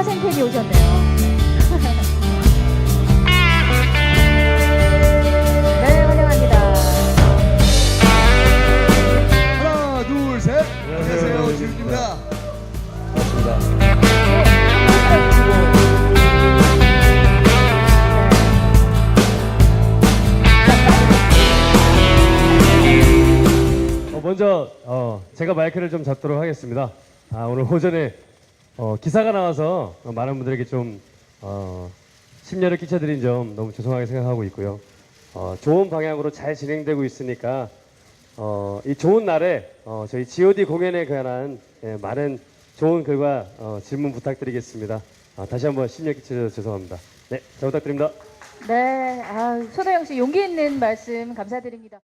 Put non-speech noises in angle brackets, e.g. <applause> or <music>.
사생팬이 오셨네요. <laughs> 네, 환영합니다. 하나, 둘, 셋. 네, 안녕하세요, 지훈입니다. 반갑습니다. 어, 먼저 어, 제가 마이크를 좀 잡도록 하겠습니다. 아, 오늘 호전에 어, 기사가 나와서 어, 많은 분들에게 좀 어, 심려를 끼쳐드린 점 너무 죄송하게 생각하고 있고요. 어, 좋은 방향으로 잘 진행되고 있으니까 어, 이 좋은 날에 어, 저희 G.O.D 공연에 관한 예, 많은 좋은 글과 어, 질문 부탁드리겠습니다. 아, 다시 한번 심려 끼쳐줘서 죄송합니다. 네, 잘 부탁드립니다. 네, 아, 손호영 씨 용기 있는 말씀 감사드립니다.